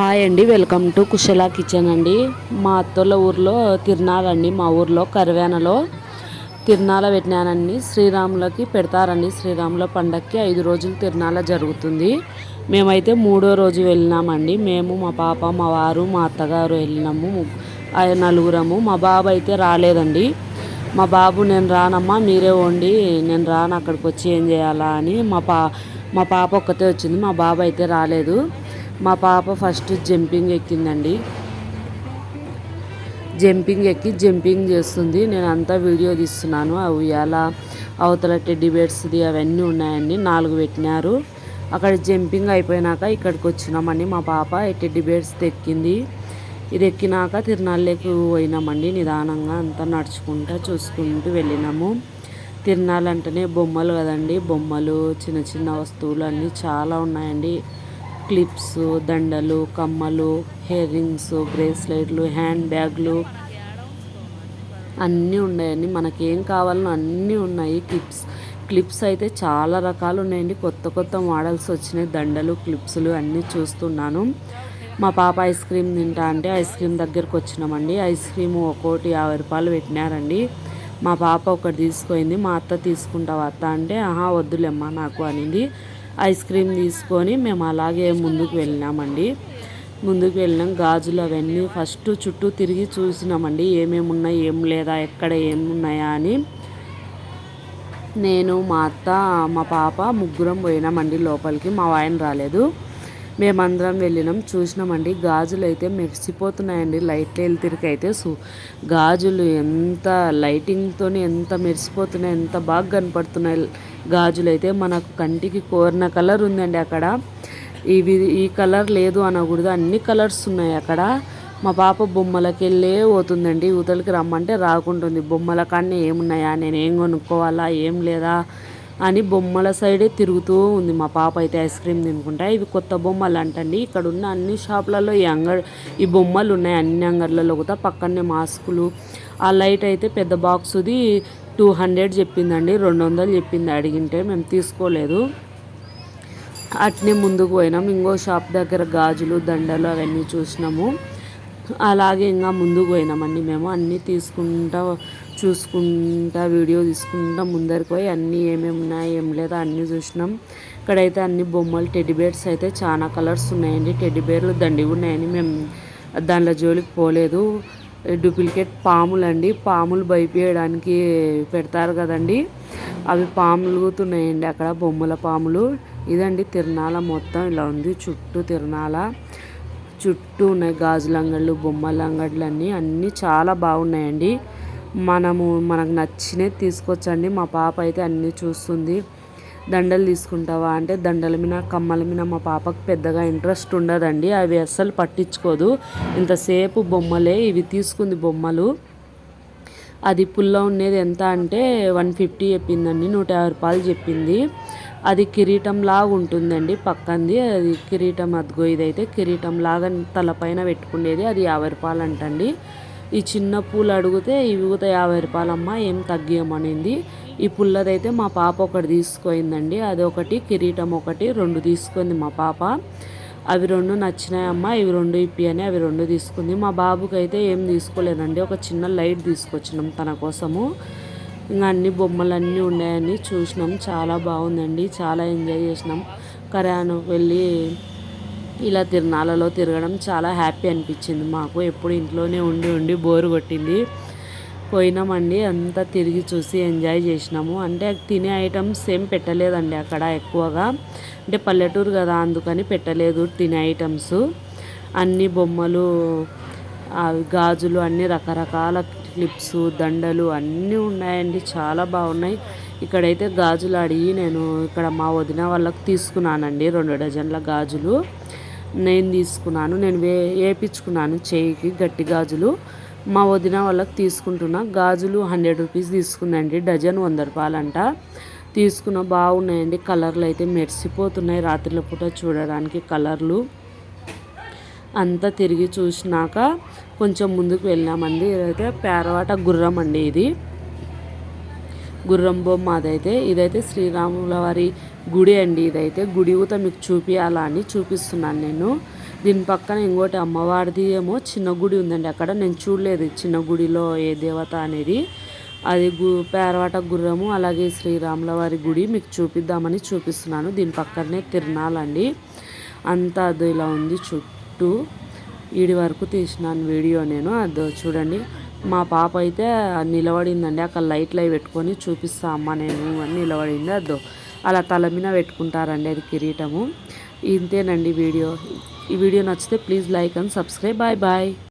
Hi అండి welcome to Kushala kitchen అండి. మా అత్తోళ్ళ ఊర్లో తిరునాళ్ళండి మా ఊర్లో కరివేనలో తిరునాల పెట్టినానండి. శ్రీరాములకి పెడతారండి శ్రీరాముల పండక్కి ఐదు రోజులు తిరునాల జరుగుతుంది. మేమైతే మూడో రోజు వెళ్ళినామండి. మేము మా పాప మా వారు మా అత్తగారు వెళ్ళినాము. ఆ నలుగురము. మా బాబు అయితే రాలేదండి. మా బాబు నేను రానమ్మా మీరే వండి నేను రాను అక్కడికి వచ్చి ఏం చేయాలా? అని మా పా మా పాప ఒక్కతే వచ్చింది. మా బాబు అయితే రాలేదు. మా పాప ఫస్ట్ జంపింగ్ ఎక్కిందండి. జంపింగ్ ఎక్కి జంపింగ్ చేస్తుంది. నేను అంతా వీడియో తీస్తున్నాను. ఆ ఉయ్యాల అవతల టెడ్డీబేర్స్ది అవన్నీ ఉన్నాయండి. నాలుగు పెట్టినారు. అక్కడ జంపింగ్ అయిపోయినాక ఇక్కడికి వచ్చినామండి. మా పాప టెడ్డీ బేర్స్ ఎక్కింది. ఇది ఎక్కినాక తిరునాళ్ళకి పోయినామండి. నిదానంగా అంతా నడుచుకుంటూ చూసుకుంటూ వెళ్ళినాము. తిరునాళ్ళంటేనే బొమ్మలు కదండి. బొమ్మలు చిన్న చిన్న వస్తువులు అన్నీ చాలా ఉన్నాయండి. క్లిప్స్ దండలు కమ్మలు హెయిర్ రింగ్స్ బ్రేస్లెట్లు హ్యాండ్ బ్యాగ్లు అన్నీ ఉన్నాయండి. మనకేం కావాలనో అన్నీ ఉన్నాయి. క్లిప్స్ క్లిప్స్ అయితే చాలా రకాలు ఉన్నాయండి. కొత్త కొత్త మోడల్స్ వచ్చినాయి. దండలు క్లిప్స్లు అన్నీ చూస్తున్నాను. మా పాప ఐస్ క్రీమ్ తింటా అంటే ఐస్ క్రీమ్ దగ్గరకు వచ్చినామండి. ఐస్ క్రీమ్ ఒక్కోటి యాభై రూపాయలు పెట్టినారండి. మా పాప ఒకటి తీసుకుంది మా అత్త తీసుకుంటావా అత్త అంటే ఆహా వద్దులేమ్మా నాకు అనింది. ఐస్ క్రీమ్ తీసుకొని మేము అలాగే ముందుకు వెళ్ళినామండి. ముందుకు వెళ్ళినాం. గాజులు అవన్నీ ఫస్ట్ చుట్టూ తిరిగి చూసినామండి. ఏమేమి ఉన్నాయి ఏం లేదా ఎక్కడ ఏమున్నాయా అని. నేను మా అత్త మా పాప ముగ్గురం పోయినామండి లోపలికి. మా వాయన రాలేదు. మేమందరం వెళ్ళినాం. చూసినామండి. గాజులు అయితే మెరిసిపోతున్నాయండి. లైట్ వెళ్తిరికి అయితే సు గాజులు ఎంత లైటింగ్తో ఎంత మెరిసిపోతున్నాయి ఎంత బాగా కనపడుతున్నాయి. గాజులు అయితే మనకు కంటికి కోరిన కలర్ ఉందండి అక్కడ. ఇవి ఈ కలర్ లేదు అనకూడదు. అన్ని కలర్స్ ఉన్నాయి అక్కడ. మా పాప బొమ్మలకి వెళ్ళే పోతుందండి. యువతలకి రమ్మంటే రాకుంటుంది. బొమ్మల కానీ ఏమున్నాయా? నేను ఏం కొనుక్కోవాలా? ఏం లేదా? అని బొమ్మల సైడే తిరుగుతూ ఉంది మా పాప అయితే ఐస్ క్రీమ్ తినుకుంటా. ఇవి కొత్త బొమ్మలు అంటండి. ఇక్కడ ఉన్న అన్ని షాపులలో ఈ అంగడి ఈ బొమ్మలు ఉన్నాయి. అన్ని అంగడిలలో కూడా పక్కనే మాస్కులు. ఆ లైట్ అయితే పెద్ద బాక్స్ది. టూ హండ్రెడ్ చెప్పిందండి రెండు వందలు చెప్పింది. అడిగింటే మేము తీసుకోలేదు. అట్నే ముందుకు పోయినాం. ఇంకో షాప్ దగ్గర గాజులు దండలు అవన్నీ చూసినాము. అలాగే ఇంకా ముందుకు పోయినామండి మేము. అన్నీ తీసుకుంటా చూసుకుంటా వీడియో తీసుకుంటా ముందరికి పోయి అన్నీ ఏమేమి ఉన్నాయి ఏం లేదా అన్నీ చూసినాం. ఇక్కడైతే అన్ని బొమ్మలు టెడ్డీబేర్స్ అయితే చాలా కలర్స్ ఉన్నాయండి. టెడ్డిబేర్లు దండిగా ఉన్నాయని మేము దానిలో జోలికి పోలేదు. డూప్లికేట్ పాములు అండి పాములు భయపేయడానికి పెడతారు కదండి. అవి పాములుగుతున్నాయండి అక్కడ బొమ్మల పాములు. ఇదండి తిరణాల మొత్తం ఇలా ఉంది. చుట్టూ తిరణాల చుట్టూ ఉన్నాయి గాజుల అంగళ్ళు బొమ్మల అంగళ్ళు అన్నీ. అన్నీ చాలా బాగున్నాయండి. మనము మనకు నచ్చినవి తీసుకొచ్చండి. మా పాప అయితే అన్నీ చూస్తుంది. దండలు తీసుకుంటావా అంటే దండల మీద కమ్మల మీద మా పాపకు పెద్దగా ఇంట్రెస్ట్ ఉండదండి. అవి అస్సలు పట్టించుకోదు. ఇంతసేపు బొమ్మలే ఇవి తీసుకుంది బొమ్మలు. అది పుల్ల ఉండేది ఎంత అంటే వన్ ఫిఫ్టీ చెప్పిందండి నూట యాభై రూపాయలు చెప్పింది. అది కిరీటం లాగా ఉంటుందండి పక్కంది. అది కిరీటం అదిగో ఇదైతే కిరీటం లాగా తలపైన పెట్టుకునేది అది యాభై రూపాయలు అంటండి ఈ చిన్న పూలు అడిగితే ఇవి కూడా యాభై రూపాయలమ్మ ఏం తగ్గియమనింది. ఈ పుల్లదైతే మా పాప ఒకటి తీసుకుందండి అది ఒకటి కిరీటం ఒకటి రెండు తీసుకుంది మా పాప. అవి రెండు నచ్చినాయమ్మ ఇవి రెండు ఇప్పి అని అవి రెండు తీసుకుంది. మా బాబుకి అయితే ఏం తీసుకోలేదండి. ఒక చిన్న లైట్ తీసుకొచ్చినాం తన కోసము. ఇంకా అన్ని బొమ్మలు అన్నీ ఉన్నాయని చూసినాం. చాలా బాగుందండి. చాలా ఎంజాయ్ చేసినాం. కరాను వెళ్ళి ఇలా తిరణాలలో తిరగడం చాలా హ్యాపీ అనిపించింది మాకు. ఎప్పుడు ఇంట్లోనే ఉండి ఉండి బోరు కొట్టింది. పోయినామండి. అంతా తిరిగి చూసి ఎంజాయ్ చేసినాము. అంటే తినే ఐటమ్స్ ఏం పెట్టలేదండి అక్కడ ఎక్కువగా. అంటే పల్లెటూరు కదా అందుకని పెట్టలేదు తినే ఐటమ్స్ అన్ని బొమ్మలు గాజులు అన్ని రకరకాల క్లిప్స్ దండలు అన్నీ ఉన్నాయండి. చాలా బాగున్నాయి. ఇక్కడైతే గాజులు అడిగి నేను ఇక్కడ మా వదిన వాళ్ళకి తీసుకున్నానండి. రెండు డజన్ల గాజులు. నేను తీసుకున్నాను. నేను వే వేయించుకున్నాను చేయికి గట్టి గాజులు. మా వదిన వాళ్ళకి తీసుకుంటున్నా. గాజులు హండ్రెడ్ రూపీస్ తీసుకుందండి డజన్ వంద రూపాయలంట. తీసుకున్న బాగున్నాయండి. కలర్లు అయితే మెరిసిపోతున్నాయి. రాత్రిలో పూట చూడడానికి కలర్లు. అంతా తిరిగి చూసినాక కొంచెం ముందుకు వెళ్ళామండి ఇదైతే పేరవాట గుర్రం అండి ఇది. గుర్రం బొమ్మ అదైతే. ఇదైతే శ్రీరాముల వారి గుడి అండి. ఇదైతే గుడి ఊత మీకు చూపించాలా అని చూపిస్తున్నాను నేను. దీని పక్కన ఇంకోటి అమ్మవారిది ఏమో చిన్న గుడి ఉందండి. అక్కడ నేను చూడలేదు చిన్న గుడిలో ఏ దేవత అనేది. అది గు పేరవాట గుర్రము అలాగే శ్రీరాముల వారి గుడి మీకు చూపిద్దామని చూపిస్తున్నాను. దీని పక్కనే తిరణాలండి అంతా అది ఇలా ఉంది చుట్టూ. ఈడి వరకు తీసినాను వీడియో నేను. అది చూడండి. మా పాప అయితే నిలబడిందండి. అక్కడ లైట్లు అవి పెట్టుకొని చూపిస్తా అమ్మ నేను అని నిలబడింది. అదో అలా తల మీద పెట్టుకుంటారండి అది కిరీటము. ఇంతేనండి వీడియో. ఈ వీడియో నచ్చితే please like and subscribe. Bye bye.